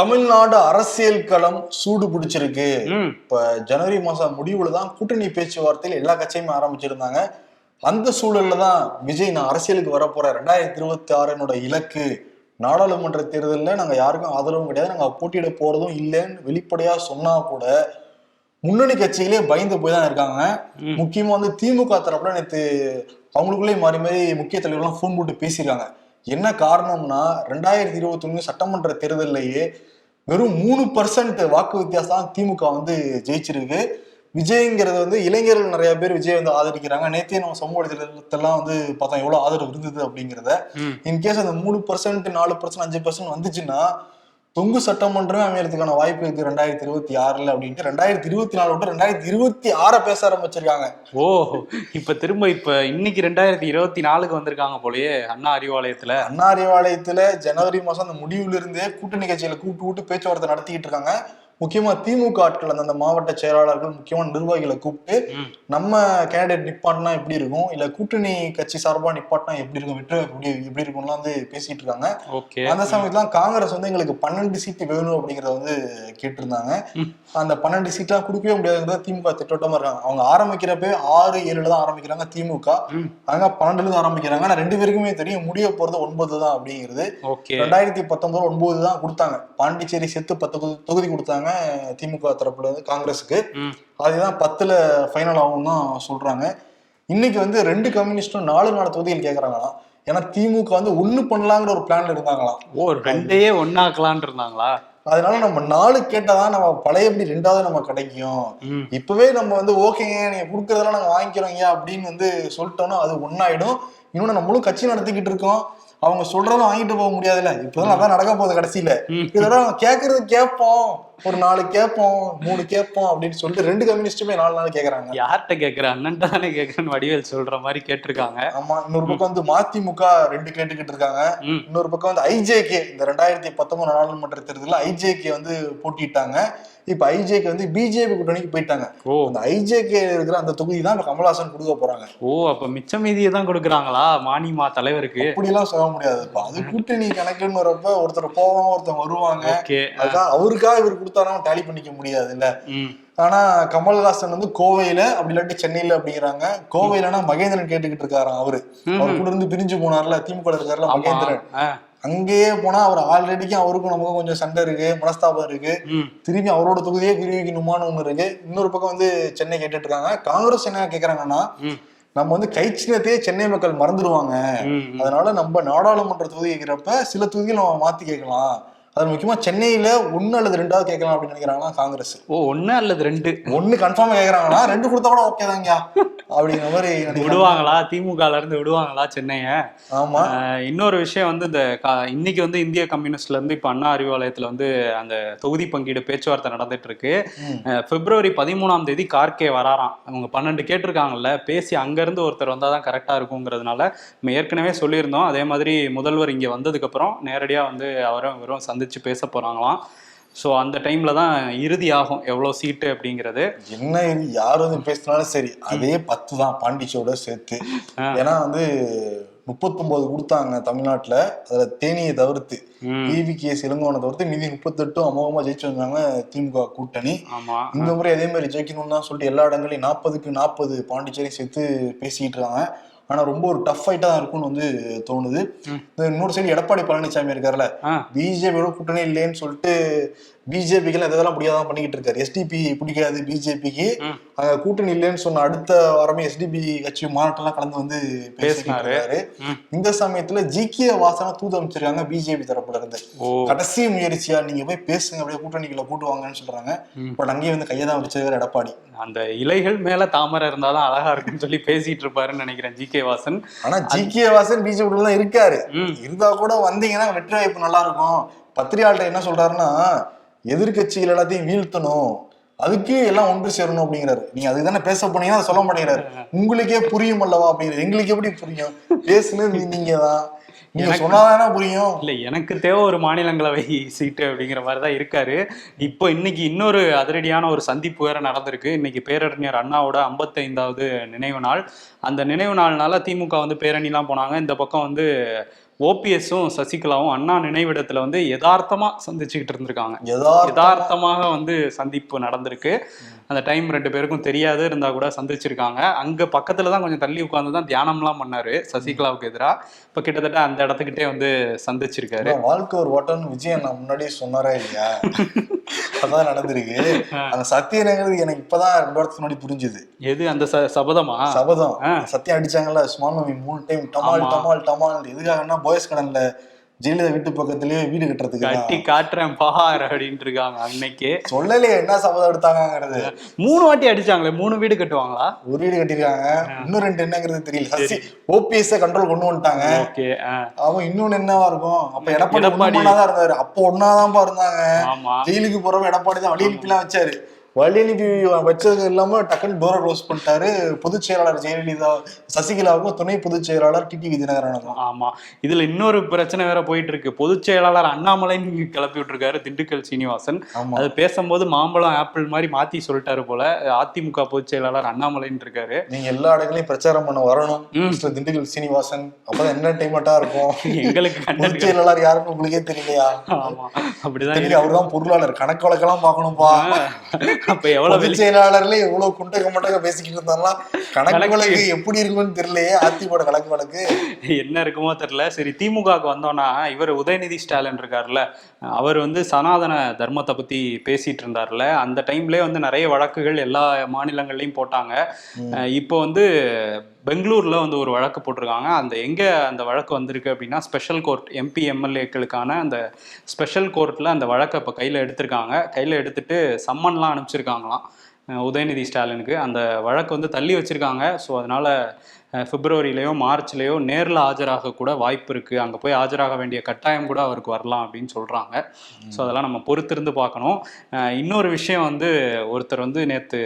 தமிழ்நாடு அரசியல் களம் சூடு பிடிச்சிருக்கு. இப்ப ஜனவரி மாசம் முடிவுல தான் கூட்டணி பேச்சுவார்த்தையில் எல்லா கட்சியுமே ஆரம்பிச்சிருந்தாங்க. அந்த சூழல்ல தான் விஜய் நான் அரசியலுக்கு வரப்போற ரெண்டாயிரத்தி இருபத்தி ஆறு என்னோட இலக்கு. நாடாளுமன்ற தேர்தலில் நாங்க யாருக்கும் ஆதரவும் கிடையாது. நாங்க போட்டியிட போறதும் இல்லைன்னு வெளிப்படையா சொன்னா கூட முன்னணி கட்சிகளே பயந்து போய் தான் இருக்காங்க. ம். முக்கியமா வந்து திமுக தரப்புல நேத்து அவங்களுக்குள்ளே மாறி மாறி முக்கிய தலைவர்கள்லாம் ஃபோன் போட்டு பேசியிருக்காங்க. என்ன காரணம்னா ரெண்டாயிரத்தி இருபத்தி ஒண்ணு சட்டமன்ற தேர்தல்லையே வெறும் மூணு பர்சன்ட் வாக்கு வித்தியாசம் தான் திமுக வந்து ஜெயிச்சிருக்கு. விஜய்ங்கிறது வந்து இளைஞர்கள் நிறைய பேர் விஜய் வந்து ஆதரிக்கிறாங்க. நேத்தே நம்ம சமூக வலைதளத்தெல்லாம் வந்து பார்த்தோம் எவ்வளவு ஆதரவு இருந்தது அப்படிங்கிறத. இன்கேஸ் அந்த மூணு பர்சன்ட் நாலு பர்சன்ட் அஞ்சு பர்சன்ட் வந்துச்சுன்னா தொங்கு சட்டமன்றமே அமையறதுக்கான வாய்ப்பு இருக்கு ரெண்டாயிரத்தி இருபத்தி ஆறுல அப்படின்ட்டு ரெண்டாயிரத்தி இருபத்தி நாலு விட்டு ரெண்டாயிரத்தி இருபத்தி ஆறை பேச ஆரம்பிச்சிருக்காங்க. ஓ இப்ப திரும்ப இப்ப இன்னைக்கு ரெண்டாயிரத்தி இருபத்தி நாலுக்கு வந்திருக்காங்க போலயே அண்ணா அறிவாலயத்துல. அண்ணா அறிவாலயத்துல ஜனவரி மாசம் அந்த முடிவுல இருந்தே கூட்டணி கட்சிகளை கூப்பிட்டு கூப்பிட்டு பேச்சுவார்த்தை நடத்திக்கிட்டு இருக்காங்க. முக்கியமா திமுக ஆட்கள் அந்த மாவட்ட செயலாளர்கள் முக்கியமான நிர்வாகிகளை கூப்பிட்டு நம்ம கேண்டிடேட் நிப்பாட்டினா எப்படி இருக்கும்? இல்ல கூட்டணி கட்சி சார்பா நிப்பாட்டினா எப்படி இருக்கும்? வெற்றி எப்படி எப்படி இருக்கும்லாம் வந்து பேசிட்டு இருக்காங்க. அந்த சமயத்துல காங்கிரஸ் வந்து எங்களுக்கு பன்னெண்டு சீட்டு வேணும் அப்படிங்கறத வந்து கேட்டிருந்தாங்க. அந்த பன்னெண்டு சீட்லாம் கொடுக்கவே முடியாதுங்கிறத திமுக திட்டவட்டமா இருக்காங்க. அவங்க ஆரம்பிக்கிறப்ப ஆறு ஏழுல தான் ஆரம்பிக்கிறாங்க திமுக. ம். அவங்க பன்னெண்டுல இருந்து ஆரம்பிக்கிறாங்க. ஆனா ரெண்டு பேருக்குமே தெரியும் முடிய போறது ஒன்பது தான் அப்படிங்கிறது. ரெண்டாயிரத்தி பத்தொன்பது ஒன்பது தான் கொடுத்தாங்க. பாண்டிச்சேரி சேர்த்து பத்து தொகுதி- தொகுதி கொடுத்தாங்க திமுக தரப்புல இருந்து காங்கிரஸுக்கு. அதுதான் பத்துல ஃபைனல் ஆகும் தான் சொல்றாங்க. இன்னைக்கு வந்து ரெண்டு கம்யூனிஸ்டும் நாலு நாலு தொகுதிகள் கேக்குறாங்களாம். ஏன்னா திமுக வந்து ஒண்ணு பண்ணலாங்கிற ஒரு பிளான்ல இருந்தாங்களாம். ஓ ரெண்டையே ஒன்னாக்கலான் இருந்தாங்களா? அதனால நம்ம நாலு கேட்டாதான் நம்ம பழையபடி ரெண்டாவது நம்ம கிடைக்கும். இப்பவே நம்ம வந்து ஓகேங்க நீங்க கொடுக்கறதெல்லாம் நாங்க வாங்கிக்கிறோங்க அப்படின்னு வந்து சொல்லிட்டோம்னா அது ஒன்னாயிடும் இன்னொன்னு நம்ம முழு கட்சி நடத்திக்கிட்டு இருக்கோம். அவங்க சொல்றதும் வாங்கிட்டு போக முடியாதுல்ல. இப்பதான் அதான் நடக்க போகுது கடைசியில. இதெல்லாம் கேக்குறது கேட்போம். ஒரு நாலு கேட்போம் மூணு கேட்போம் அப்படின்னு சொல்லிட்டு ரெண்டு கம்யூனிஸ்டுமே நாலு நாள் கேக்குறாங்க. யார்கிட்ட கேக்குற? அண்ணன் தானே கேக்குறேன்னு வடிவேல் சொல்ற மாதிரி கேட்டிருக்காங்க. ஆமா இன்னொரு பக்கம் வந்து மதிமுக ரெண்டு கேட்டுக்கிட்டு இருக்காங்க. இன்னொரு பக்கம் வந்து ஐஜேகே இந்த ரெண்டாயிரத்தி பத்தொன்பது நாடாளுமன்ற தேர்தலில் ஐஜேகே வந்து போட்டிட்டாங்க இப்ப ஐஜேகே வந்து பிஜேபி கூட்டணிக்கு போயிட்டாங்க. ஓ. அந்த ஐஜேகே இருக்கிற அந்த தொகுதி தான் இப்ப கமல்ஹாசன் கொடுக்க போறாங்க. ஓ அப்ப மிச்ச மீதியை தான் கொடுக்குறாங்களா? மானிமா தலைவருக்கு? அப்படிலாம் சொல்ல முடியாது. இப்ப அது கூட்டணி கணக்குன்னு வரப்ப ஒருத்தர் போவாங்க ஒருத்தர் வருவாங்க. அதுதான் அவருக்காக இவர் கொடுத்தாலும் டேலி பண்ணிக்க முடியாது இல்ல ஆனா கமல்ஹாசன் வந்து கோவையில அப்படி இல்லாட்டி சென்னையில அப்படிங்கிறாங்க. கோவையிலனா மகேந்திரன் கேட்டுக்கிட்டு இருக்காராம் அவரு. அவர் கூட இருந்து பிரிஞ்சு போனார்ல திமுக இருக்காருல மகேந்திரன். அங்கேயே போனா அவர் ஆல்ரெடிக்கும் அவருக்கும் நமக்கும் கொஞ்சம் சண்டை இருக்கு மனஸ்தாபம் இருக்கு. திரும்பி அவரோட தொகுதியே விரிவிக்கணுமான்னு ஒண்ணு இருக்கு. இன்னொரு பக்கம் வந்து சென்னை கேட்டுட்டு இருக்காங்க காங்கிரஸ் என்ன கேக்குறாங்கன்னா நம்ம வந்து கை சின்னத்தையே சென்னை மக்கள் மறந்துடுவாங்க. அதனால நம்ம நாடாளுமன்ற தொகுதி கேட்கிறப்ப சில தொகுதிகள் நம்ம மாத்தி கேட்கலாம். அது முக்கியமா சென்னையில ஒண்ணு அல்லது ரெண்டாவது கேட்கலாம் அப்படின்னு நினைக்கிறாங்களா காங்கிரஸ். ஓ ஒண்ணு அல்லது ரெண்டு? ஒண்ணு கன்ஃபார்மா கேக்குறாங்களா ரெண்டு கொடுத்தா கூட ஓகே தாங்க அப்படிங்கிற மாதிரி. விடுவாங்களா? திமுகல இருந்து விடுவாங்களா சென்னைய? ஆமா. இன்னொரு விஷயம் வந்து இந்த இன்னைக்கு வந்து இந்திய கம்யூனிஸ்ட்ல இருந்து இப்ப அண்ணா அறிவாலயத்துல வந்து அந்த தொகுதி பங்கீடு பேச்சுவார்த்தை நடந்துட்டு இருக்கு பிப்ரவரி பதிமூணாம் தேதி கார்கே வராராம். அவங்க பன்னெண்டு கேட்டிருக்காங்கல்ல பேசி அங்க இருந்து ஒருத்தர் வந்தாதான் கரெக்டா இருக்குங்கிறதுனால நம்ம ஏற்கனவே சொல்லியிருந்தோம். அதே மாதிரி முதல்வர் இங்க வந்ததுக்கு அப்புறம் நேரடியா வந்து அவரும் இவரும் சந்திச்சு பேச போறாங்களாம். ஸோ அந்த டைம்ல தான் இறுதி ஆகும் எவ்வளோ சீட்டு அப்படிங்கிறது. என்ன யார் வந்து பேசினாலும் சரி அதே பத்து தான் பாண்டிச்சோட சேர்த்து. ஏன்னா வந்து முப்பத்தொன்பது கொடுத்தாங்க தமிழ்நாட்டுல அதுல தேனியை தவிர்த்து. டிவி கேஸ் இளங்கோவனை தவிர்த்து மீதி முப்பத்தெட்டும் அமோகமா ஜெயிச்சு வந்தாங்க திமுக கூட்டணி. இந்த முறை அதே மாதிரி ஜெயிக்கணும்னு தான் சொல்லிட்டு எல்லா இடங்களையும் நாற்பதுக்கு நாற்பது பாண்டிச்சேரி சேர்த்து பேசிக்கிட்டு இருக்காங்க. ஆனா ரொம்ப ஒரு டஃப் ஃபைட்டா தான் இருக்கும்னு வந்து தோணுது. இன்னொரு சைடு எடப்பாடி பழனிசாமி இருக்காருல்ல பிஜேபியோட கூட்டணி இல்லைன்னு சொல்லிட்டு பிஜேபிக்கு இதெல்லாம் முடியாதான் பண்ணிக்கிட்டு இருக்காரு. எஸ்டிபி பிடிக்காது பிஜேபிக்கு. அங்க கூட்டணி இல்லைன்னு சொன்ன அடுத்த வாரமே எஸ்டிபி கட்சி மாநாட்டெல்லாம் கலந்து வந்து பேசினாரு. இந்த சமயத்துல ஜிகே வாசனை தூது அமைச்சிருக்காங்க பிஜேபி தரப்புல இருந்து. கடைசி முயற்சியா நீங்க போய் பேசுங்க அப்படியே கூட்டணிக்குள்ள கூட்டு வாங்கன்னு சொல்றாங்க. பட் அங்கேயே வந்து கையை தான் வச்சிருக்காரு எடப்பாடி. அந்த இலைகள் மேல தாமரை இருந்தாதான் அழகா இருக்குன்னு சொல்லி பேசிட்டு இருப்பாருன்னு நினைக்கிறேன் ஜி கே வாசன் ஆனா ஜிகே வாசன் பிஜேபி தான் இருக்காரு. இருந்தா கூட வந்தீங்கன்னா வெற்றி வாய்ப்பு நல்லா இருக்கும். பத்திரிகையாளர் என்ன சொல்றாருன்னா எதிர்க்கட்சிகள் எல்லாத்தையும் வீழ்த்தணும். அதுக்கு எல்லாம் ஒன்று சேரணும் அப்படிங்கிறாரு. நீங்க அதுக்கு தானே பேச போனீங்கன்னா அதை சொல்ல மாட்டேங்கிறாரு. உங்களுக்கே புரியும் அல்லவா அப்படிங்கிறது எங்களுக்கு எப்படி புரியும்? பேசுனது நீங்க தான் நீங்க சொன்னாதானே புரியும். இல்ல எனக்கு தேவை ஒரு மாநிலங்களவை சீட்டு அப்படிங்கிற மாதிரி தான் இருக்காரு. இப்போ இன்னைக்கு இன்னொரு அதிரடியான ஒரு சந்திப்பு வேற நடந்திருக்கு. இன்னைக்கு பேரறிஞர் அண்ணாவோட ஐம்பத்தைந்தாவது நினைவு நாள். அந்த நினைவு நாள்னால திமுக வந்து பேரணிலாம் போனாங்க. இந்த பக்கம் வந்து ஓபிஎஸும் சசிகலாவும் அண்ணா நினைவிடத்துல வந்து யதார்த்தமா சந்திச்சுக்கிட்டு இருந்திருக்காங்க. யதார்த்தமா? யதார்த்தமாக வந்து சந்திப்பு நடந்திருக்கு. அந்த டைம் ரெண்டு பேருக்கும் தெரியாது இருந்தா கூட சந்திச்சிருக்காங்க. அங்க பக்கத்துல தான் கொஞ்சம் தள்ளி உட்கார்ந்து தான் தியானம்லாம் பண்ணாரு. சசிகலாவுக்கு எதிரா. இப்ப கிட்டத்தட்ட அந்த இடத்துக்கிட்டே வந்து சந்திச்சிருக்காரு. வாழ்க்கை ஒரு ஓட்டம்னு விஜய் நான் முன்னாடியே சொன்னாரா இல்லையா? அதான் நடந்திருக்கு. அந்த சத்தியங்கிறது எனக்கு இப்பதான் ரெண்டு வாரத்துக்கு முன்னாடி புரிஞ்சுது. எது அந்த சபதமா? சபதம். சத்தியம் அடிச்சாங்கல்ல மூவி மூணு டைம் டமால். டமால் டமால் எதுக்காகன்னா பாய்ஸ் கடன்ல ஜெயலலிதா வீட்டு பக்கத்துலயே வீடு கட்டுறதுக்கு கட்டி தான். காட்டுறேன் பார் அப்படின்ட்டு இருக்காங்க அன்னைக்கு. சொல்லலையே என்ன சபதம் எடுத்தாங்கங்கிறது. மூணு வாட்டி அடிச்சாங்களே மூணு வீடு கட்டுவாங்களா? ஒரு வீடு கட்டிருக்காங்க இன்னும் ரெண்டு என்னங்கிறது தெரியல. ஓபிஎஸ் கண்ட்ரோல் கொண்டு வந்துட்டாங்க. ஓகே அவன் இன்னொன்னு என்னவா இருக்கும்? அப்ப எடப்பாடி. ஒண்ணாதான் இருந்தாரு. அப்போ ஒன்னாதான் இருந்தாங்க. ஜெயிலுக்கு போறவங்க எடப்பாடி தான் வழி அனுப்பிலாம் வச்சாரு. வழி அனுப்பி வச்சது இல்லாம டக்குன்னு டோரை க்ளோஸ் பண்ணிட்டாரு. பொதுச் செயலாளர் ஜெயலலிதா சசிகலாவுக்கும் துணை பொதுச் செயலாளர் டிடிவி தினகரனுக்கும் ஆமா. இதுல இன்னொரு பிரச்சனை வேற போயிட்டு இருக்கு. பொதுச் செயலாளர் அண்ணாமலைன்னு கிளப்பி விட்டுருக்காரு திண்டுக்கல் சீனிவாசன். அது பேசும்போது மாம்பழம் ஆப்பிள் மாதிரி மாத்தி சொல்லிட்டாரு போல. அதிமுக பொதுச் செயலாளர் அண்ணாமலைன்னு இருக்காரு. நீங்க எல்லா இடங்களையும் பிரச்சாரம் பண்ண வரணும். மிஸ்டர் திண்டுக்கல் சீனிவாசன் அப்பதான் என்டர்டைன்மெண்டா இருக்கும். எங்களுக்கு பொதுச் செயலாளர் யாருக்கும் உங்களுக்கே தெரியலையா? ஆமா. அப்படிதான். அவர்தான் பொருளாளர். கணக்கு வழக்கெல்லாம் பார்க்கணும்பா. அப்ப எவ்வளவு வெளி பொதுச் செயலாளர்ல எவ்வளவு குண்டக மண்டக பேசிக்கிட்டு இருந்தாலும் கணக்கு. வழக்கு எப்படி இருக்குன்னு தெரியலையே அதிமுக கணக்கு வழக்கு. என்ன இருக்குமோ தெரியல. சரி திமுகவுக்கு வந்தோம்னா இவர் உதயநிதி ஸ்டாலின் இருக்கார்ல அவர் வந்து சனாதன தர்மத்தை பத்தி பேசிட்டு இருந்தார்ல அந்த டைம்லயே வந்து நிறைய வழக்குகள் எல்லா மாநிலங்கள்லயும் போட்டாங்க. இப்போ வந்து பெங்களூரில் வந்து ஒரு வழக்கு போட்டிருக்காங்க. அந்த எங்கே அந்த வழக்கு வந்திருக்கு அப்படின்னா ஸ்பெஷல் கோர்ட் எம்பி எம்எல்ஏக்களுக்கான அந்த ஸ்பெஷல் கோர்ட்டில் அந்த வழக்கை இப்போ கையில் எடுத்திருக்காங்க. கையில் எடுத்துட்டு சம்மன்லாம் அனுப்பிச்சிருக்காங்களாம். உதயநிதி ஸ்டாலினுக்கு. அந்த வழக்கு வந்து தள்ளி வச்சுருக்காங்க. ஸோ அதனால் பிப்ரவரியிலையோ மார்ச்லேயோ நேரில் ஆஜராக கூட வாய்ப்பு இருக்குது அங்கே போய் ஆஜராக வேண்டிய கட்டாயம் கூட அவருக்கு வரலாம் அப்படின்னு சொல்கிறாங்க ஸோ அதெல்லாம் நம்ம பொறுத்திருந்து பார்க்கணும். இன்னொரு விஷயம் வந்து ஒருத்தர் வந்து நேற்று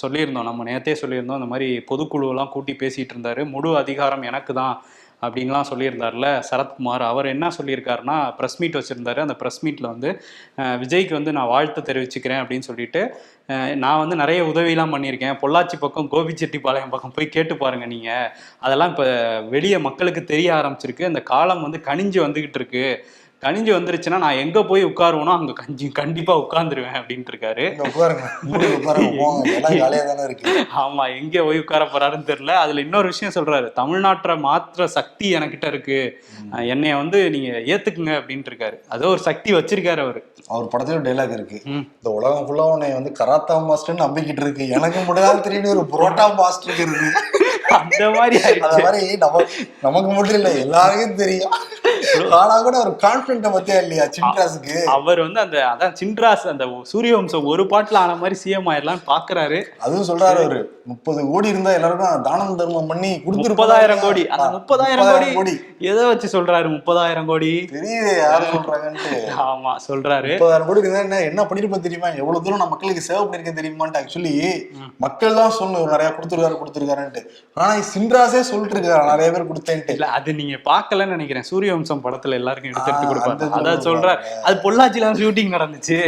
சொல்லியிருந்தோம். நம்ம நேற்றே சொல்லியிருந்தோம். இந்த மாதிரி பொதுக்குழுவெல்லாம் கூட்டி பேசிகிட்டு இருந்தார். முழு அதிகாரம் எனக்கு தான். அப்படின்லாம் சொல்லியிருந்தார்ல சரத்குமார். அவர் என்ன சொல்லியிருக்காருன்னா ப்ரெஸ் மீட் வச்சுருந்தாரு. அந்த ப்ரெஸ் மீட்டில் வந்து விஜய்க்கு வந்து நான் வாழ்த்து தெரிவிச்சுக்கிறேன் அப்படின்னு சொல்லிட்டு நான் வந்து நிறைய உதவிலாம் பண்ணியிருக்கேன். பொள்ளாச்சி பக்கம் கோபிச்செட்டிப்பாளையம் பக்கம் போய் கேட்டு பாருங்கள் நீங்கள் அதெல்லாம் இப்போ வெளியே மக்களுக்கு தெரிய ஆரம்பிச்சிருக்கு. அந்த காலம் வந்து கனிஞ்சு வந்துக்கிட்டு இருக்குது கனிஞ்சு வந்துருச்சுன்னா நான் எங்க போய் உட்காருவேனோ அங்க கஞ்சி கண்டிப்பா உட்கார்ந்துருவேன் அப்படின்ட்டு இருக்காரு. ஆமா எங்க போய் உட்கார போறாருன்னு தெரியல. அதுல இன்னொரு விஷயம் சொல்றாரு. தமிழ்நாட்டை மாற்ற சக்தி எனக்கிட்ட இருக்கு. என்னைய வந்து நீங்க ஏத்துக்குங்க அப்படின்ட்டு இருக்காரு. அதோ ஒரு சக்தி வச்சிருக்காரு அவரு. அவர் படத்துல டைலாக் இருக்கு. இந்த உலகம் ஃபுல்லா உன்னை வந்து கராத்தா மாஸ்டர்னு நம்பிக்கிட்டு இருக்கு. எனக்கு மட்டும் தான் தெரியும் ஒரு புரோட்டா மாஸ்டர் இருக்கு. அந்த மாதிரி நமக்கு மட்டும் இல்ல எல்லாருக்கும் தெரியும். ஆனா கூட ஒரு கான்பிடன்ட பத்தியா இல்லையா சின்ராஸுக்கு? அவர் வந்து அந்த அதான் சின்ராஸ் அந்த சூரியவம்சம் ஒரு பாட்டுல ஆன மாதிரி சிஎம் ஆயிரலாம்னு பாக்குறாரு. அதுவும் சொல்றாரு அவரு. முப்பது கோடி இருந்தா எல்லாருக்கும் தானம் தர்மம் பண்ணி கொடுத்துருப்பாங்க. முப்பதாயிரம் கோடி. அந்த முப்பதாயிரம் கோடி எதை வச்சு சொல்றாரு முப்பதாயிரம் கோடி? தெரியுது யாரு சொல்றாங்கன்ட்டு. ஆமா சொல்றாரு. முப்பதாயிரம் கோடி என்ன என்ன பண்ணிருப்பேன் தெரியுமா? எவ்வளவு தூரம் நான் மக்களுக்கு சேவை பண்ணிருக்கேன் தெரியுமான்ட்டு ஆக்சுவலி மக்கள் தான் சொல்லணும் நிறைய கொடுத்துருக்காரு கொடுத்துருக்காருன்ட்டு. ஆனா சின்ராஸே சொல்லிட்டு இருக்காரு நிறைய பேர் கொடுத்தேன்ட்டு. இல்ல அது நீங்க பாக்கலன்னு நினைக்கிறேன். சூரியவம்சம் படத்துல எல்லாருக்கும் எடுத்து எடுத்து கொடுப்பாரு. அதான் சொல்றாரு அது பொள்ளாச்சில ஷூட்டிங் நடந்துச்சு.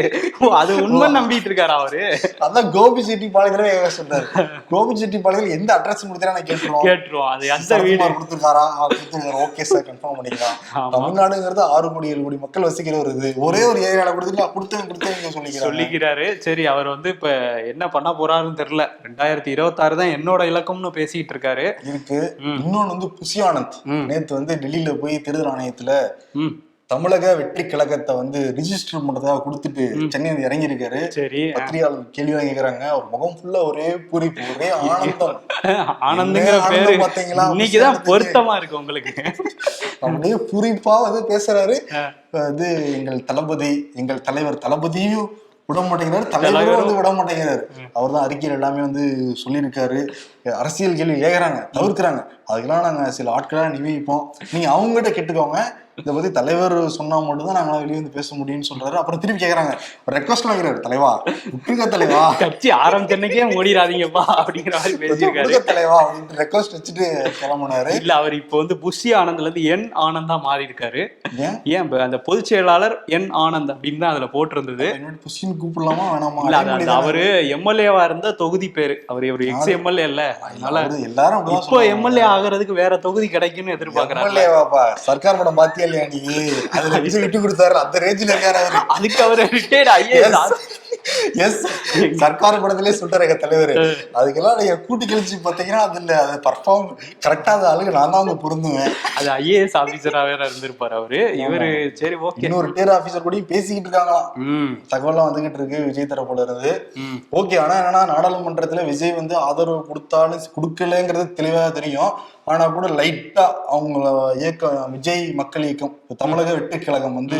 அது உண்மை நம்பிட்டு இருக்காரு அவரு? அதான் கோபி செட்டி பாளையத்துல சொல்றாரு கோபி செட்டி பாளையத்துல எந்த அட்ரஸ் கொடுத்தா நான் கேட்டுருவோம். கேட்டுருவோம். அது அந்த வீடு. கொடுத்துருக்காரா? ஓகே சார் கன்ஃபார்ம் பண்ணிக்கலாம். தமிழ்நாடுங்கிறது ஆறு கோடி ஏழு கோடி மக்கள் வசிக்கிற ஒரு இது. ஒரே ஒரு ஏரியால கொடுத்துட்டு கொடுத்தேன் கொடுத்தேன் சொல்லிக்கிறாங்க சொல்லிக்கிறாரு. சரி அவர் வந்து இப்ப என்ன பண்ண போறாருன்னு தெரியல. ரெண்டாயிரத்தி இருபத்தாறு தான் என்னோட இலக்கம்னு பேசிட்டு இருக்காரு. இருக்கு. இன்னொன்னு வந்து புசி ஆனந்த். நேத்து வந்து டெல்லியில போய் தேர்தல் ஆணையத்துல ம். தமிழக வெற்றி கழகத்தை வந்து ரிஜிஸ்டர் பண்றதாக கொடுத்துட்டு சென்னை வந்து இறங்கி இருக்காரு சரி. பத்திரிகையாளர் கேள்வி கேக்குறாங்க அவர் முகம் ஃபுல்லா ஒரே பூரிப்பு ஒரே ஆனந்தம். ஆனந்துங்கிற பேரு? பாத்தீங்களா? இன்னைக்குதான் பொருத்தமா இருக்கு உங்களுக்கு. அப்படியே பூரிப்பா வந்து பேசுறாரு. வந்து எங்கள் தளபதி எங்கள் தலைவர் தளபதியும் விட மாட்டேங்கிறாரு தலைவரும் வந்து விட மாட்டேங்கிறாரு அவர் தான் அறிக்கையில் எல்லாமே வந்து சொல்லியிருக்காரு. அரசியல் கேள்வி கேட்கறாங்க தவிர்க்கிறாங்க. அதுக்கெல்லாம் நாங்க சில ஆட்களா நியமிப்போம். நீங்க அவங்ககிட்ட கேட்டுக்கோங்க. இதை பத்தி தலைவர் சொன்னா மட்டும்தான் நாங்க வெளியே வந்து பேச முடியும்னு சொல்றாரு. அப்புறம் திருப்பி கேக்குறாங்க ரெக்வஸ்ட் வைக்கிறாரு தலைவா. விட்டுருங்க தலைவா. கட்சி ஆரம்பிச்சன்னைக்கே மூடிடாதீங்கப்பா அப்படிங்கிற மாதிரி பேசியிருக்காரு. தலைவா. அப்படின்ட்டு ரெக்வஸ்ட் வச்சுட்டு கிளம்புனாரு. இல்ல அவர் இப்போ வந்து புஷி ஆனந்த்ல இருந்து என் ஆனந்தா மாறி இருக்காரு ஏன் அந்த பொதுச் செயலாளர் என் ஆனந்த் அப்படின்னு தான் அதுல போட்டிருந்தது. புஷின்னு கூப்பிடலாமா வேணாமா? இல்ல அவரு எம்எல்ஏவா இருந்த தொகுதி பேரு. அவர் ஒரு எக்ஸ் எம்எல்ஏ இல்ல. அதனால எல்லாரும் இப்போ எம்எல்ஏ ஆகுறதுக்கு வேற தொகுதி கிடைக்கும்னு எதிர்பார்க்கறாங்க சர்க்கார் படம் பாத்தியா இல்லையா நீ அதுல விஜய் விட்டு கொடுத்தாரு. அந்த ரேஞ்சில இருக்காரு அவரு. அதுக்கு அவர் ரிட்டையர்ட் ஐஏஎஸ் எஸ் சர்க்கார் படத்திலே சொல்றாரு தலைவர். அதுக்கெல்லாம் நீங்க கூட்டி கழிச்சு பாத்தீங்கன்னா அதுல அது பர்ஃபார்ம் கரெக்டா அந்த ஆளுக்கு நான் தான் வந்து பொருந்துவேன். அது ஐஏஎஸ் ஆபீசரா வேற இருந்திருப்பாரு அவரு. இவரு சரி ஓகே இன்னொரு டேர் ஆபீசர் கூட பேசிக்கிட்டு இருக்காங்களாம். தகவல்லாம் வந்துகிட்டு இருக்கு விஜய் தரப்புல இருந்து. ஓகே ஆனா என்னன்னா நாடாளுமன்றத்துல விஜய் வந்து ஆதரவு கொடுத்தாலும் கொடுக்கலங்கிறது தெளிவா தெரியும். ஆனா கூட லைட்டா அவங்கள இயக்கம் விஜய் மக்கள் இயக்கம் தமிழக வெட்டு கழகம் வந்து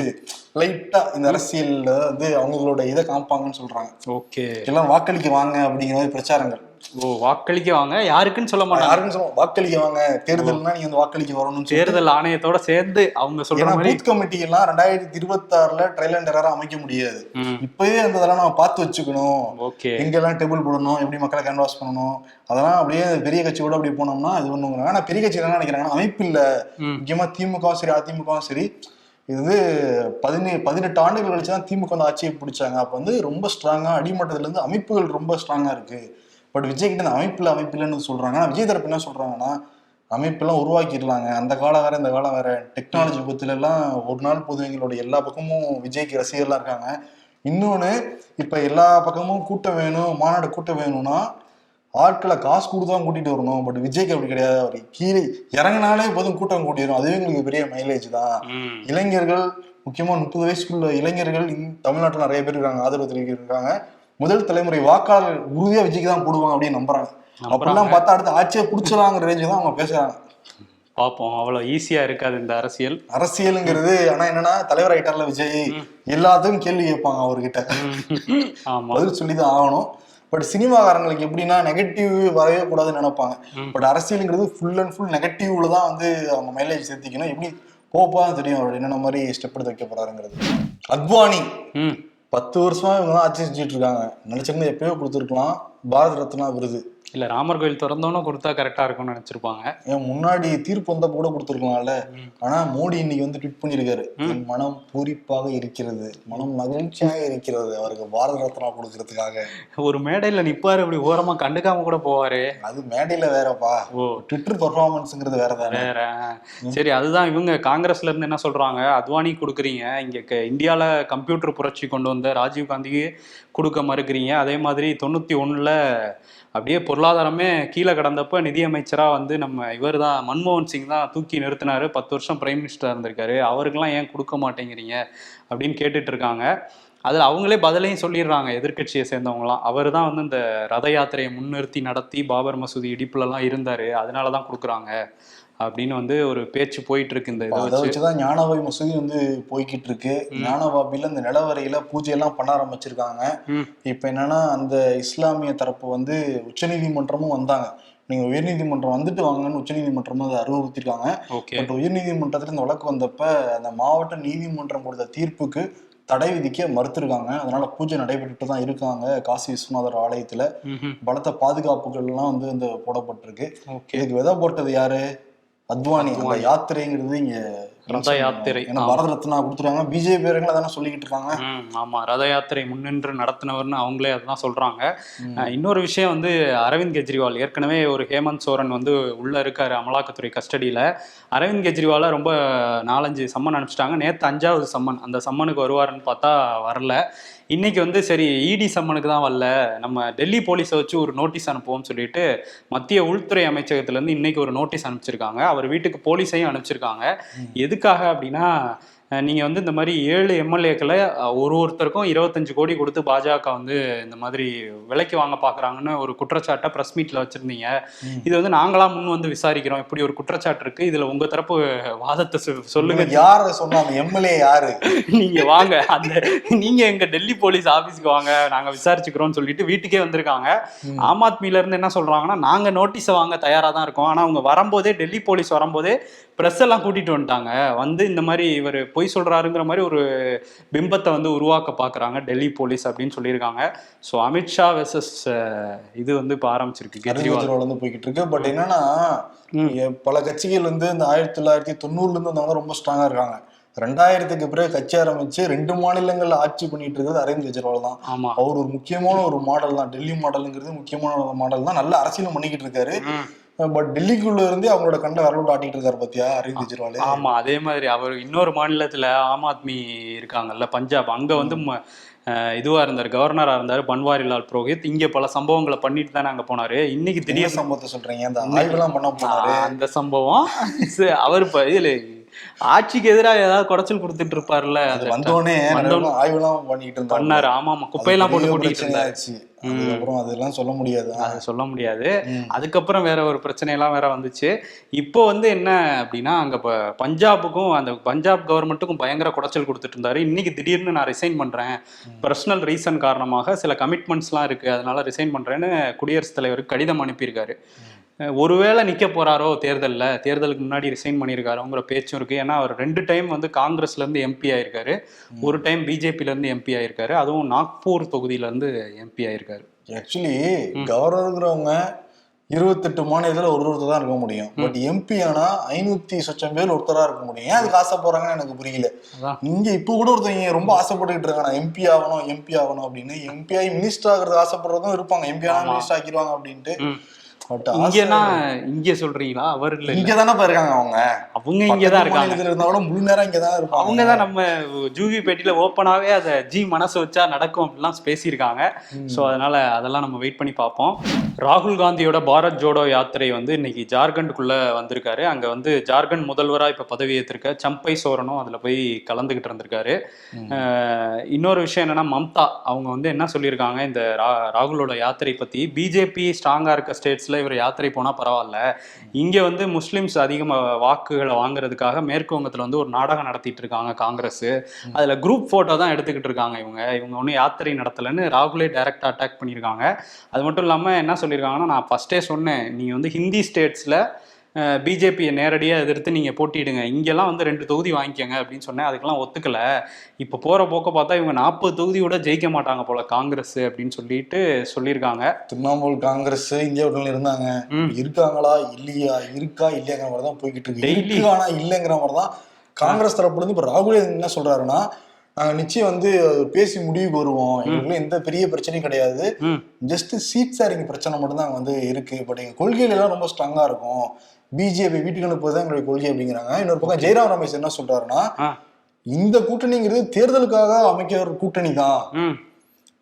லைட்டா இந்த அரசியல்ல வந்து அவங்களோட இதை காமிப்பாங்கன்னு சொல்றாங்க. ஓகே. எல்லாம் வாக்களிக்க வாங்க அப்படிங்கிற மாதிரி பிரச்சாரங்கள். ஓ வாக்களிக்க வாங்க யாருக்குன்னு சொல்ல மாட்டாங்க. யாருன்னு சொல்லுவோம் வாக்களிக்க வாங்க தேர்தல்னா நீங்க வந்து வாக்களிக்க வரணும்னு சொல்லி தேர்தல் ஆணையத்தோட சேர்ந்து அவங்க சொல்ற பூத் கமிட்டி எல்லாம் ரெண்டாயிரத்தி இருபத்தி ஆறுல ட்ரையல் அண்ட் எரரா அமைக்க முடியாது. இப்பவே அந்த இதெல்லாம் நம்ம பார்த்து வச்சுக்கணும். ஓகே. எங்கெல்லாம் டேபிள் போடணும் எப்படி மக்களை கேன்வாஸ் பண்ணணும் அதெல்லாம் அப்படியே பெரிய கட்சி கூட அப்படி போனோம்னா இது பண்ணுவாங்க. ஆனா பெரிய கட்சி என்ன நினைக்கிறாங்கன்னா அமைப்பு இல்ல. முக்கியமா திமுகவும் சரி அதிமுகவும் சரி இது வந்து பதினே பதினெட்டு ஆண்டுகள் கழிச்சு தான் திமுக வந்து ஆட்சியை பிடிச்சாங்க. அப்ப வந்து ரொம்ப ஸ்ட்ராங்கா அடிமட்டத்துல இருந்து அமைப்புகள் ரொம்ப ஸ்ட்ராங்கா இருக்கு. பட் விஜய் கிட்ட இந்த அமைப்புல அமைப்பு இல்லைன்னு சொல்றாங்க. ஆனா விஜய் தரப்பு என்ன சொல்றாங்கன்னா அமைப்பெல்லாம் உருவாக்கிடலாங்க. அந்த காலம் வேற இந்த காலம் வேற. டெக்னாலஜி பத்தில எல்லாம் ஒரு நாள் பொதுவங்களோட எல்லா பக்கமும் விஜய்க்கு ரசிகர்லாம் இருக்காங்க. இன்னொன்னு இப்ப எல்லா பக்கமும் கூட்டம் வேணும் மாநாடு கூட்டம் வேணும்னா ஆட்களை காசு கொடுத்து தான் கூட்டிட்டு வரணும். பட் விஜய்க்கு அப்படி கிடையாது. அவர் கீழே இறங்கினாலே போதும் கூட்டம் கூட்டிடும் அதுவே எங்களுக்கு பெரிய மைலேஜ் தான். இளைஞர்கள் முக்கியமா முப்பது வயசுக்குள்ள இளைஞர்கள் தமிழ்நாட்டுல நிறைய பேர் இருக்காங்க ஆதரவு தெரிவிக்கிறாங்க முதல் தலைமுறை வாக்காளர் உறுதியா விஜய்க்கு தான் போடுவாங்க அப்படின்னு நம்புறாங்க. அப்படிலாம் பார்த்தா அடுத்து ஆட்சியை புடிச்சலாங்கிற ரேஞ்சு தான் அவங்க பேசுறாங்க. பார்ப்போம். அவ்வளவு ஈஸியா இருக்காது இந்த அரசியல். அரசியலுங்கிறது ஆனா என்னன்னா தலைவர் ஆயிட்டார்ல விஜய். எல்லாத்துக்கும் கேள்வி கேட்பாங்க அவர்கிட்ட. ம். ஆமா. பதில் சொல்லிதான் ஆகணும். பட் சினிமாக்காரங்களுக்கு எப்படின்னா நெகட்டிவ் வரவே கூடாதுன்னு நினைப்பாங்க. பட் அரசியலுங்கிறது ஃபுல் அண்ட் ஃபுல் நெகட்டிவ்ல தான் வந்து அவங்க மைலேஜ் சேர்த்திக்கணும். எப்படி போப்பா தெரியும். அவர் என்னென்ன மாதிரி ஸ்டெப் எடுத்து வைக்க போறாருங்கிறது. அத்வானி. பத்து வருஷமா இவங்க தான் ஆட்சி செஞ்சுட்டு இருக்காங்க. நினைச்சிருந்தா எப்பயோ கொடுத்துருக்கலாம். பாரத ரத்னா விருது. இல்ல ராமர் கோயில் திறந்தோன்னு கொடுத்தா கரெக்டா இருக்கும்னு நினைச்சிருப்பாங்க. ஏன் முன்னாடி தீர்ப்பு வந்தப்ப கூட கொடுத்துருக்கலாம்ல. ம். ஆனா மோடி இன்னைக்கு வந்து ட்வீட் பண்ணிருக்காரு என் மனம் பூரிப்பாக இருக்கிறது. மனம் மகிழ்ச்சியாக இருக்கிறது. அவருக்கு பாரத ரத்னா கொடுக்கறதுக்காக. ஒரு மேடையில நிப்பாரு அப்படி ஓரமா கண்டுக்காம கூட போவாரு. அது மேடையில வேறப்பா. ஓ. ட்விட்டர் பர்ஃபார்மன்ஸ்ங்கிறது வேற. தானே வேற சரி அதுதான் இவங்க காங்கிரஸ்ல இருந்து என்ன சொல்றாங்க? அத்வானி கொடுக்குறீங்க. இங்க இந்தியால கம்ப்யூட்டர் புரட்சி கொண்டு வந்த ராஜீவ் காந்திக்கு கொடுக்க மறுக்கிறீங்க. அதே மாதிரி தொண்ணூத்தி ஒண்ணுல அப்படியே பொருளாதாரமே கீழே கடந்தப்போ நிதியமைச்சராக வந்து நம்ம இவர் தான் மன்மோகன் சிங் தான் தூக்கி நிறுத்தினார். பத்து வருஷம் பிரைம் மினிஸ்டராக இருந்திருக்காரு. அவருக்கெல்லாம் ஏன் கொடுக்க மாட்டேங்கிறீங்க? அப்படின்னு கேட்டுட்டு இருக்காங்க. அதில் அவங்களே பதிலையும் சொல்லிடுறாங்க எதிர்க்கட்சியை சேர்ந்தவங்களாம் அவர் தான் வந்து இந்த ரத யாத்திரையை முன்னிறுத்தி நடத்தி பாபர் மசூதி இடிப்புலலாம் இருந்தார். அதனால தான் கொடுக்குறாங்க. அப்படின்னு வந்து ஒரு பேச்சு போயிட்டு இருக்கு இந்த இதை வச்சுதான் ஞானவாய் மசூதி வந்து போய்கிட்டு இருக்கு ஞானவாபில இந்த நிலவரையில பூஜை எல்லாம் பண்ண ஆரம்பிச்சிருக்காங்க. இப்ப என்னன்னா அந்த இஸ்லாமிய தரப்பு வந்து உச்சநீதிமன்றமும் வந்தாங்க. நீங்க உயர்நீதிமன்றம் வந்துட்டு வாங்கன்னு உச்சநீதிமன்றமும் அதை அறிவுறுத்திருக்காங்க. பட் உயர்நீதிமன்றத்துல இந்த வழக்கு வந்தப்ப அந்த மாவட்ட நீதிமன்றம் கொடுத்த தீர்ப்புக்கு தடை விதிக்க மறுத்திருக்காங்க. அதனால பூஜை நடைபெற்றுட்டு தான் இருக்காங்க காசி விஸ்வநாதர் ஆலயத்துல. பலத்த பாதுகாப்புகள் எல்லாம் வந்து இந்த போடப்பட்டிருக்கு இதுக்கு விதை போட்டது யாரு? அத்வானி அந்த யாத்திரைங்கிறது இங்க ரத யாத்திரை பாரத ரத்னா கொடுத்துருக்காங்க. பிஜேபி பேருங்களை தானே சொல்லிக்கிட்டு இருக்காங்க. ஆமா. ரத யாத்திரை முன்னின்று நடத்தினவர்னு அவங்களே அதான் சொல்றாங்க. இன்னொரு விஷயம் வந்து அரவிந்த் கெஜ்ரிவால். ஏற்கனவே ஒரு ஹேமந்த் சோரன் வந்து உள்ள இருக்காரு அமலாக்கத்துறை கஸ்டடியில. அரவிந்த் கெஜ்ரிவாலை ரொம்ப நாலஞ்சு சம்மன் அனுப்பிச்சிட்டாங்க. நேத்து அஞ்சாவது சம்மன். அந்த சம்மனுக்கு வருவாருன்னு பார்த்தா வரல. இன்னைக்கு வந்து சரி இடி சம்மனுக்கு தான் வரல. நம்ம டெல்லி போலீஸை வச்சு ஒரு நோட்டீஸ் அனுப்புவோம்னு சொல்லிட்டு மத்திய உள்துறை அமைச்சகத்துல இருந்து இன்னைக்கு ஒரு நோட்டீஸ் அனுப்பிச்சிருக்காங்க. அவர் வீட்டுக்கு போலீஸையும் அனுப்பிச்சிருக்காங்க. எதுக்காக அப்படின்னா அஹ், நீங்க வந்து இந்த மாதிரி ஏழு எம்எல்ஏக்களை ஒரு ஒருத்தருக்கும் இருபத்தஞ்சு கோடி கொடுத்து பாஜக வந்து இந்த மாதிரி விலைக்கு வாங்க பாக்குறாங்கன்னு ஒரு குற்றச்சாட்டை பிரஸ் மீட்ல வச்சிருந்தீங்க. இது வந்து நாங்களா முன் வந்து விசாரிக்கிறோம். இப்படி ஒரு குற்றச்சாட்டு இருக்கு. இதுல உங்க தரப்பு வாதத்தை சொல்லுங்க. யார சொன்னா அந்த எம்எல்ஏ யாரு? நீங்க வாங்க. அந்த நீங்க எங்க டெல்லி போலீஸ் ஆபீஸ்க்கு வாங்க. நாங்க விசாரிச்சுக்கிறோம்னு சொல்லிட்டு வீட்டுக்கே வந்திருக்காங்க. ஆம் ஆத்மில இருந்து என்ன சொல்றாங்கன்னா நாங்க நோட்டீஸை வாங்க தயாரா தான் இருக்கோம். ஆனா அவங்க வரும்போதே டெல்லி போலீஸ் வரும்போதே ப்ரெஸ் எல்லாம் கூட்டிட்டு வந்துட்டாங்க. வந்து இந்த மாதிரி இவர் பொய் சொல்றாருங்கிற மாதிரி ஒரு பிம்பத்தை வந்து உருவாக்க பாக்குறாங்க. டெல்லி போலீஸ் அப்படின்னு சொல்லியிருக்காங்க. ஸோ அமித்ஷா வெர்சஸ் இது வந்து இப்போ ஆரம்பிச்சிருக்கு. கெஜ்ரிவால். வந்து போய்கிட்டு இருக்கு பட் என்னன்னா பல கட்சிகள் வந்து இந்த ஆயிரத்தி தொள்ளாயிரத்தி தொண்ணூறுல இருந்து வந்தவங்க ரொம்ப ஸ்ட்ராங்கா இருக்காங்க. ரெண்டாயிரத்துக்கு பிறகு கட்சி ஆரம்பிச்சு ரெண்டு மாநிலங்கள்ல ஆட்சி பண்ணிட்டு இருக்கிறது அரவிந்த் கெஜ்ரிவால் தான். அவர் ஒரு முக்கியமான ஒரு மாடல் தான். டெல்லி மாடலுங்கிறது முக்கியமான ஒரு மாடல் தான். நல்ல அரசியலும் பண்ணிக்கிட்டு இருக்காரு. பட் டெல்லிக்குள்ள இருந்தே அவங்களோட கண்ட வரலோட்டு ஆட்டிட்டு இருக்காரு பாத்தியா? அரவிந்த் கெஜ்ரிவால். ஆமா அதே மாதிரி அவர் இன்னொரு மாநிலத்துல ஆம் ஆத்மி இருக்காங்கல்ல பஞ்சாப். அங்க வந்து ம- அஹ் இதுவா இருந்தார் கவர்னரா இருந்தார் பன்வாரிலால் புரோஹித். இங்க பல சம்பவங்களை பண்ணிட்டு தானே அங்க போனாரு. இன்னைக்கு திடீர் சம்பவத்தை சொல்றீங்க? அந்த ஆய்வுலாம் பண்ண போனாரு. அந்த சம்பவம். அவர் இப்ப இதுல ஆட்சிக்கு எதிராக ஏதாவது குடைச்சல் கொடுத்துட்டு இருப்பார்ல அது வந்தோடனே ஆய்வுலாம் பண்ணிட்டு இருந்தாரு பண்ணாரு. ஆமா ஆமா குப்பையெல்லாம் போட்டு கூட்டிட்டு பிரச்சனையாச்சு அதுக்கப்புறம் அதெல்லாம் சொல்ல முடியாது. அது சொல்ல முடியாது. அதுக்கப்புறம் வேற ஒரு பிரச்சனையெல்லாம் வேற வந்துச்சு. இப்போ வந்து என்ன அப்படின்னா அங்க பஞ்சாபுக்கும் அந்த பஞ்சாப் கவர்மெண்ட்டுக்கும் பயங்கர குடைச்சல் கொடுத்துட்டு இருந்தாரு. இன்னைக்கு திடீர்னு நான் ரிசைன் பண்றேன். பர்சனல் ரீசன் காரணமாக சில கமிட்மெண்ட்ஸ்லாம் இருக்கு. அதனால ரிசைன் பண்றேன்னு குடியரசுத் தலைவருக்கு கடிதம் அனுப்பியிருக்காரு. ஒருவேளை நிக்க போறாரோ தேர்தல்ல தேர்தலுக்கு முன்னாடி ரிசைன் பண்ணியிருக்காரோங்கிற பேச்சும் இருக்கு. ஏன்னா அவர் ரெண்டு டைம் வந்து காங்கிரஸ்ல இருந்து எம்பி ஆயிருக்காரு. ஒரு டைம் பிஜேபில இருந்து எம்பி ஆயிருக்காரு. அதுவும் நாக்பூர் தொகுதியில இருந்து எம்பி ஆயிருக்காரு. ஆக்சுவலி கவர்னருங்கிறவங்க இருபத்தெட்டு மாநிலத்துல ஒரு ஒருத்தர் தான் இருக்க முடியும். பட் எம்பி ஆனா ஐநூத்தி சொச்சம் பேர் ஒருத்தரா இருக்க முடியும். ஏன் அதுக்கு ஆசைப்படுறாங்கன்னு எனக்கு புரியல. இங்க இப்ப கூட ஒருத்தவங்க ரொம்ப ஆசைப்பட்டுக்கிட்டு இருக்காங்க. எம்பி ஆகணும் எம்பி ஆகணும் அப்படின்னு. எம்பி ஆகி மினிஸ்டர் ஆகிறது ஆசைப்படுறதும் இருப்பாங்க. எம்பி ஆனா. மினிஸ்டர் ஆக்கிடுவாங்க அப்படின்ட்டு. பட் இங்கன்னா இங்க சொல்றீங்களா? அவர் இல்ல இங்க தானே இருக்காங்க அவங்க. அவங்க இங்கதான் பக்கத்து இருக்காங்க மாநிலத்துல இருந்தா கூட முழு நேரம் இங்க தான் இருப்பாங்க. அவங்க தான் நம்ம ஜூவி பேட்டியில ஓப்பனாவே அதை ஜி மனசு வச்சா நடக்கும் அப்படிலாம் பேசியிருக்காங்க. ஸோ அதனால அதெல்லாம் நம்ம வெயிட் பண்ணி பார்ப்போம். ராகுல் காந்தியோட பாரத் ஜோடோ யாத்திரை வந்து இன்னைக்கு ஜார்க்கண்டுக்குள்ள வந்திருக்காரு. அங்க வந்து ஜார்க்கண்ட் முதல்வரா இப்ப பதவி ஏற்றிருக்க சம்பை சோரனும் அதுல போய் கலந்துகிட்டு இருந்திருக்காரு. இன்னொரு விஷயம் என்னன்னா மம்தா அவங்க வந்து என்ன சொல்லியிருக்காங்க? இந்த ராகுலோட யாத்திரை பத்தி. பிஜேபி ஸ்ட்ராங்கா இருக்க ஸ்டேட்ஸ்ல இவர் யாத்திரை போனா பரவாயில்ல. இங்க வந்து முஸ்லிம்ஸ் அதிகமா வாக்குகளை வாங்குறதுக்காக மேற்கு வங்கத்துல வந்து ஒரு நாடகம் நடத்திட்டு இருக்காங்க காங்கிரஸ். அதுல குரூப் போட்டோ தான் எடுத்துக்கிட்டு இருக்காங்க இவங்க. இவங்க ஒன்றும் யாத்திரை நடத்தலைன்னு ராகுலே டைரக்டா அட்டாக் பண்ணியிருக்காங்க. அது மட்டும் இல்லாம என்ன சொல்லியிருக்காங்கன்னா நான் ஃபர்ஸ்டே சொன்னேன் நீங்க வந்து ஹிந்தி ஸ்டேட்ஸ்ல பிஜேபியை நேரடியாக எதிர்த்து நீங்கள் போட்டியிடுங்க. இங்கெல்லாம் வந்து ரெண்டு தொகுதி வாங்கிக்கோங்க அப்படின்னு சொன்னேன். அதுக்கெல்லாம் ஒத்துக்கல. இப்போ போகிற போக்க பார்த்தா இவங்க நாற்பது தொகுதியோட ஜெயிக்க மாட்டாங்க போல காங்கிரஸ் அப்படின்னு சொல்லிட்டு சொல்லியிருக்காங்க. திரிணாமுல் காங்கிரஸ் இந்தியா கூட்டணியில இருந்தாங்க. இருக்காங்களா? இல்லையா? இருக்கா? இல்லையாங்கிற மாதிரி தான் போய்கிட்டு இருக்கு. Daily. இருக்கு ஆனா இல்லைங்கிற மாதிரி தான் காங்கிரஸ் தரப்புல இருந்து இப்ப ராகுல் என்ன சொல்றாருன்னா நாங்க நிச்சயம் வந்து பேசி முடிவுக்கு வருவோம். எங்களுக்குள்ள எந்த பெரிய பிரச்சனையும் கிடையாது. ஜஸ்ட் சீட் ஷேரிங் பிரச்சனை மட்டும் தான் வந்து இருக்கு. பட் எங்க கொள்கையில எல்லாம் ரொம்ப ஸ்ட்ராங்கா இருக்கும். பிஜேபி வீட்டுக்கு அனுப்புவதுதான் எங்களுடைய கொள்கை அப்படிங்கிறாங்க. இன்னொரு பக்கம் ஜெயராம் ரமேஷ் என்ன சொல்றாருன்னா இந்த கூட்டணிங்கிறது தேர்தலுக்காக அமைக்க ஒரு கூட்டணி தான்.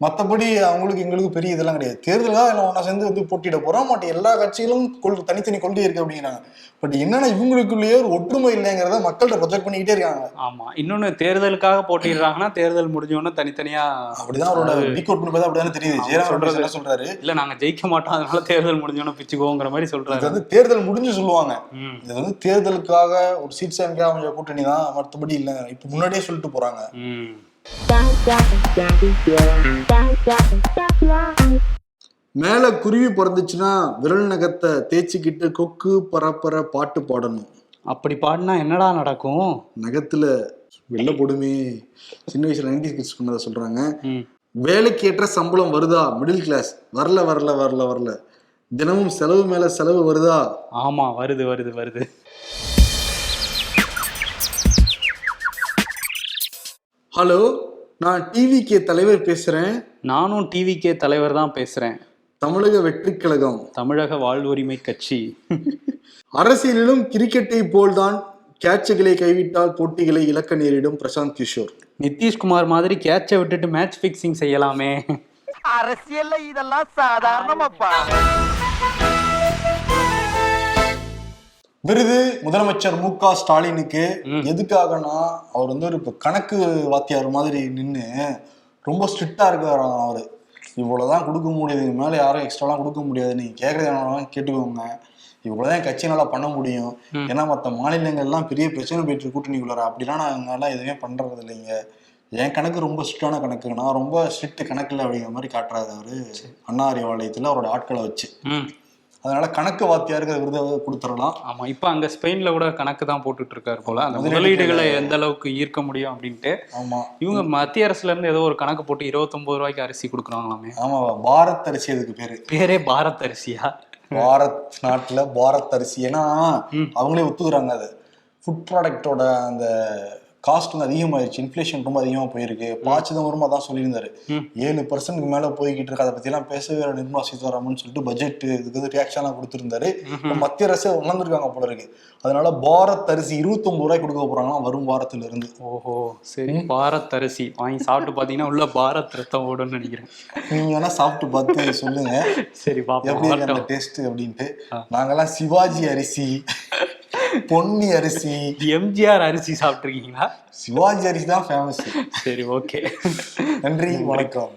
ம் மத்தபடி அவங்களுக்கு எங்களுக்கு பெரிய இதெல்லாம் கிடையாது. தேர்தலாக எல்லாம் ஒன்றா சேர்ந்து வந்து போட்டியிட போறோம். மற்ற எல்லா கட்சிகளும் கொள் தனித்தனி கொள்கை இருக்கு அப்படிங்கிறாங்க. பட் என்னன்னா இவங்களுக்குள்ளேயே ஒரு ஒற்றுமை இல்லைங்கிறத மக்கள்கிட்ட ப்ரொஜெக்ட் பண்ணிக்கிட்டே இருக்காங்க. ஆமா. இன்னொன்னு தேர்தலுக்காக போட்டிடுறாங்கன்னா தேர்தல் முடிஞ்சோன்னு தனித்தனியா அப்படிதான் அவரோட டீக் அவுட் பண்ணி அப்படிதான் தெரியுது. ஜெயராம் சொல்றது. என்ன சொல்றாரு? இல்ல நாங்க ஜெயிக்க மாட்டோம். அதனால தேர்தல் முடிஞ்சோன்னு பிச்சுக்குவோங்கிற மாதிரி இது சொல்றாரு வந்து தேர்தல் முடிஞ்சு சொல்லுவாங்க. இது வந்து தேர்தலுக்காக ஒரு சீட் சேமிக்காக அமைஞ்ச கூட்டணி தான் மற்றபடி இல்லை இப்ப முன்னாடியே சொல்லிட்டு போறாங்க. ம். மேல குருவி பிறந்துச்சுன்னா விரல் நகத்தை தேய்ச்சிக்கிட்டு கொக்கு பரப்பர பாட்டு பாடணும். அப்படி பாடினா என்னடா நடக்கும்? நகத்துல வெள்ள போடுமே. சின்ன வயசுல நைன்டி கிட்ஸ் பண்ணதை சொல்றாங்க. வேலைக்கு ஏற்ற சம்பளம் வருதா? Middle class. வரல வரல வரல வரல. தினமும் செலவு மேல செலவு வருதா? ஆமா வருது வருது வருது. ஹலோ நான் டிவிகே தலைவர் பேசுறேன். நானும் டிவிகே தலைவர் தான் பேசுறேன். தமிழக வெற்றிக் கழகம். தமிழக வாழ்வுரிமை கட்சி. அரசியலிலும் கிரிக்கெட்டை போல்தான் கேட்சுகளை கைவிட்டால் போட்டிகளை இழக்க நேரிடும் பிரசாந்த் கிஷோர். நிதிஷ்குமார் மாதிரி கேட்சை விட்டுட்டு மேட்ச் ஃபிக்சிங் செய்யலாமே. அரசியல்ல இதெல்லாம் சாதாரணமாப்பா. விருது முதலமைச்சர் மு க ஸ்டாலினுக்கு. எதுக்காகனா அவர் வந்து ஒரு இப்ப கணக்கு வாத்தியார் மாதிரி நின்னு ரொம்ப ஸ்ட்ரிக்டா இருக்காராம் அவரு. இவ்வளவுதான் கொடுக்க முடியாது இதுக்கு மேல யாரும் எக்ஸ்ட்ராலாம் கொடுக்க முடியாது. நீங்க கேட்கறது என்னன்னாலும் கேட்டுக்கோங்க. இவ்வளவுதான் என் கட்சினால பண்ண முடியும். ஏன்னா மற்ற மாநிலங்கள்லாம் பெரிய பிரச்சனை போயிட்டு கூட்டணிக்குள்ளார. அப்படிலாம் நாங்கெல்லாம் எதுவுமே பண்றது இல்லைங்க என் கணக்கு ரொம்ப ஸ்ட்ரிக்டான கணக்கு நான் ரொம்ப ஸ்ட்ரிக்ட் கணக்கு இல்லை அப்படிங்கிற மாதிரி காட்டுறாரு அவரு. அண்ணா அறிவாலயத்துல அவரோட ஆட்களை வச்சு. அதனால கணக்கு வாத்தியாருக்கு அந்த விருதை கொடுத்துடலாம். ஆமா இப்ப அங்க ஸ்பெயின்ல கூட கணக்கு தான் போட்டுட்டு இருக்காரு போல. அந்த முதலீடுகளை. எந்த அளவுக்கு ஈர்க்க முடியும் அப்படின்ட்டு. ஆமா. இவங்க மத்திய அரசுல இருந்து ஏதோ ஒரு கணக்கு போட்டு இருபத்தொன்பது ரூபாய்க்கு அரிசி கொடுக்குறாங்களாமே. ஆமா பாரத் அரிசி அதுக்கு பேரு. பேரே பாரத் அரிசியா? பாரத் நாட்டுல பாரத் அரிசி. ஏன்னா அவங்களே ஒத்துக்குறாங்க அது. ஃபுட் ப்ராடக்டோட அந்த காஸ்ட் வந்து அதிகமாயிருச்சு இன்ஃப்ளேஷன் ரொம்ப அதிகமா போயிருக்கு. பா சிதம்பரமா தான் சொல்லியிருந்தாரு. ஏழு பர்சன்ட்க்கு மேல போய்கிட்டு இருக்கு. அதை எல்லாம் பேசவே நிர்மலா சீதாராமன் சொல்லிட்டு பட்ஜெட் இதுக்கு வந்து ரியாக்ஷன்லாம் கொடுத்திருந்தாரு. மத்திய அரசு உணர்ந்திருக்காங்க போல இருக்கு. அதனால பாரத் அரிசி இருபத்தொன்பது ரூபாய் கொடுக்க போறாங்களாம் வரும் வாரத்துல இருந்து ஓஹோ சரி. பாரத் அரிசி வாங்கி சாப்பிட்டு பாத்தீங்கன்னா உள்ள பாரத் ரத்தம் ஓடும்னு நினைக்கிறேன். நீங்க வேணா சாப்பிட்டு பார்த்து சொல்லுங்க. சரி பாப்போம் எப்படி. டேஸ்ட் அப்படின்ட்டு. நாங்கெல்லாம் சிவாஜி அரிசி. பொன்னி அரிசி. எம்ஜிஆர் அரிசி சாப்பிட்டுருக்கீங்களா? சிவாஜி அரிசி தான் ஃபேமஸ் சரி ஓகே நன்றி. வணக்கம்.